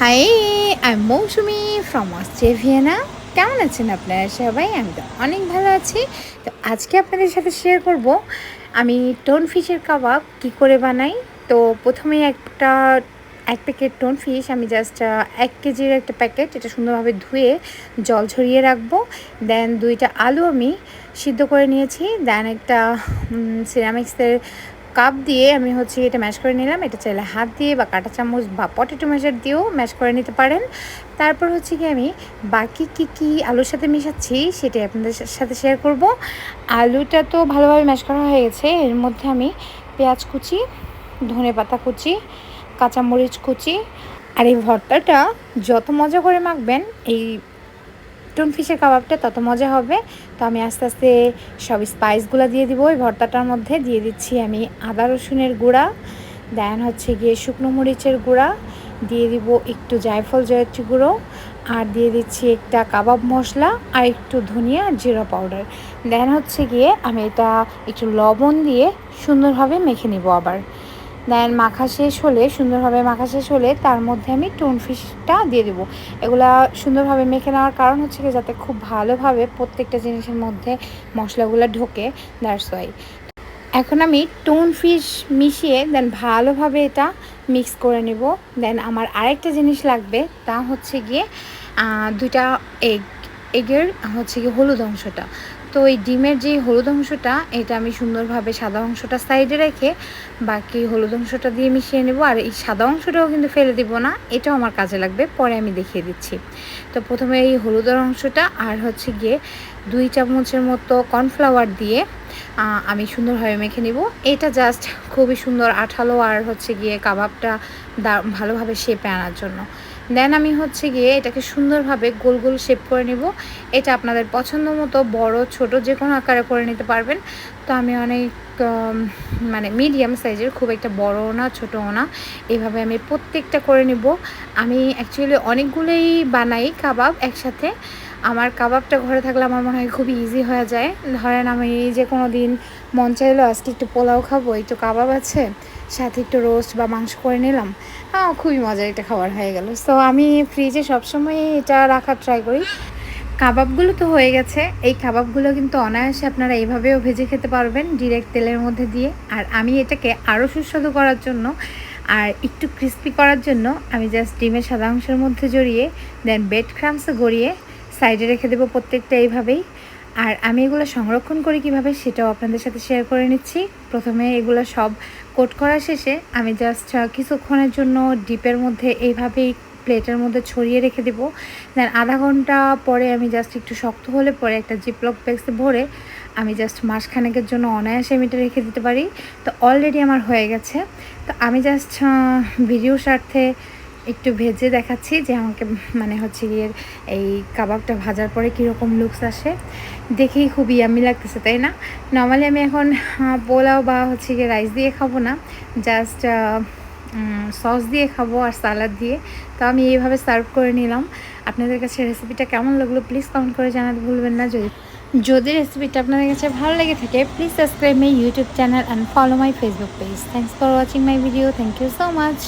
High আমি মৌসুমি from অস্ট্রেভিয়ানা কেমন আছেন আপনারা সবাই? আমি তো অনেক ভালো আছি। তো আজকে আপনাদের সাথে শেয়ার করব। আমি টোন ফিশের কাবাব কি করে বানাই? তো প্রথমে একটা, এক প্যাকেট টোন ফিশ আমি জাস্ট এক কেজির একটা প্যাকেট এটা সুন্দরভাবে ধুয়ে জল ঝরিয়ে রাখব। দেন দুইটা আলু আমি সিদ্ধ করে নিয়েছি। দেন একটা সিরামিক্সের কাপ দিয়ে আমি হচ্ছে এটা ম্যাশ করে নিলাম। এটা চাইলে হাত দিয়ে বা কাঁটা চামচ বা পটেটো ম্যাশার দিয়েও ম্যাশ করে নিতে পারেন। তারপর হচ্ছে কি আমি বাকি কি কি আলুর সাথে মিশাচ্ছি সেটাই আপনাদের সাথে শেয়ার করব। আলুটা তো ভালোভাবে ম্যাশ করা হয়ে গেছে। এর মধ্যে আমি পেঁয়াজ কুচি, ধনে পাতা কুচি, কাঁচামরিচ কুচি আর এই ভর্তাটা যত মজা করে মাখবেন, এই টুন ফিশের কাবাবটা তত মজা হবে। তো আমি আস্তে আস্তে সব স্পাইসগুলো দিয়ে দিব। ওই ভর্তাটার মধ্যে দিয়ে দিচ্ছি আমি আদা রসুনের গুঁড়া দেন হচ্ছে গিয়ে শুকনো মরিচের গুঁড়া, দিয়ে দিব একটু জায়ফল জয়ত্রী গুঁড়ো, আর দিয়ে দিচ্ছি একটা কাবাব মশলা আর একটু ধনিয়া আর জিরা পাউডার দেন হচ্ছে গিয়ে আমি এটা একটু লবণ দিয়ে সুন্দরভাবে মেখে নিব আবার। দেন মাখা শেষ হলে, সুন্দরভাবে মাখা শেষ হলে তার মধ্যে আমি টোন ফিশটা দিয়ে দেবো। এগুলা সুন্দরভাবে মেখে নেওয়ার কারণ হচ্ছে কি যাতে খুব ভালোভাবে প্রত্যেকটা জিনিসের মধ্যে মশলাগুলো ঢোকে দ্যাটস ওয়াই এখন আমি টোন ফিশ মিশিয়ে দেন ভালোভাবে এটা মিক্স করে নেব। দেন আমার আরেকটা জিনিস লাগবে, তা হচ্ছে গিয়ে দুইটা এগ এগের হচ্ছে গিয়ে হলুদ অংশটা। তো এই ডিমের যে হলুদ অংশটা, এটা আমি সুন্দরভাবে সাদা অংশটা সাইডে রেখে বাকি হলুদ অংশটা দিয়ে মিশিয়ে নেব। আর এই সাদা অংশটাও কিন্তু ফেলে দিব না, এটাও আমার কাজে লাগবে, পরে আমি দেখিয়ে দিচ্ছি। তো প্রথমে এই হলুদের অংশটা আর হচ্ছে গিয়ে দুই চামচের মতো কর্নফ্লাওয়ার দিয়ে আমি সুন্দরভাবে মেখে নিব। এটা জাস্ট খুবই সুন্দর আঠালো আর হচ্ছে গিয়ে কাবাবটা ভালোভাবে শেপে আনার জন্য। দেন আমি হচ্ছে গিয়ে এটাকে সুন্দরভাবে গোল গোল শেপ করে নিব। এটা আপনাদের পছন্দ মতো, বড়, ছোট, যে কোনো আকারে করে নিতে পারবেন। তো আমি অনেক মানে মিডিয়াম সাইজের খুব একটা বড়ও না, ছোটও না। এইভাবে আমি প্রত্যেকটা করে নিব। আমি অ্যাকচুয়ালি অনেকগুলোই বানাই কাবাব একসাথে। আমার কাবাবটা ঘরে থাকলে আমার মনে হয় খুবই ইজি হয়ে যায়। ধরেন আমি যে কোনো দিন মন চাইলো আজকে একটু পোলাও খাব, একটু কাবাব আছে। সাথে একটু রোস্ট বা মাংস করে নিলাম। হ্যাঁ খুবই মজার একটা খাবার হয়ে গেল। সো আমি ফ্রিজে সবসময় এটা রাখার ট্রাই করি। কাবাবগুলো তো হয়ে গেছে। এই কাবাবগুলো কিন্তু অনায়াসে আপনারা এইভাবেও ভেজে খেতে পারবেন ডিরেক্ট তেলের মধ্যে দিয়ে। আর আমি এটাকে আরও সুস্বাদু করার জন্য আর একটু ক্রিস্পি করার জন্য আমি জাস্ট ডিমের সাদা অংশের মধ্যে জড়িয়ে দেন বেড ক্রামসে গড়িয়ে সাইডে রেখে দেবো প্রত্যেকটা এইভাবেই। আর আমি এগুলো সংরক্ষণ করি কীভাবে সেটাও আপনাদের সাথে শেয়ার করে নিচ্ছি। প্রথমে এগুলো সব কোট করা শেষে আমি জাস্ট কিছুক্ষণের জন্য ডিপের মধ্যে এইভাবেই প্লেটের মধ্যে ছড়িয়ে রেখে দেবো। দেন আধা ঘণ্টা পরে আমি জাস্ট একটু শক্ত হলে পরে একটা জিপলক ব্যাগসে ভরে আমি জাস্ট মাসখানেকের জন্য অনায়াসে মিটে রেখে দিতে পারি। তো অলরেডি আমার হয়ে গেছে। তো আমি জাস্ট ভিডিও স্বার্থে একটু ভেজে দেখাচ্ছি যে আমাকে মানে হচ্ছে গিয়ে এই কাবাবটা ভাজার পরে কীরকম লুকস আসে। দেখেই খুবই ইয়ামি লাগতেছে, তাই না? নর্মালি আমি এখন পোলাও বা হচ্ছে গিয়ে রাইস দিয়ে খাব না। জাস্ট সস দিয়ে খাব আর সালাদ দিয়ে। তো আমি এইভাবে সার্ভ করে নিলাম। আপনাদের কাছে রেসিপিটা কেমন লাগল প্লিজ কমেন্ট করে জানাতে ভুলবেন না। যদি যদি রেসিপিটা আপনাদের কাছে ভালো লেগে থাকে please subscribe my YouTube channel and follow my Facebook page thanks for watching my video thank you so much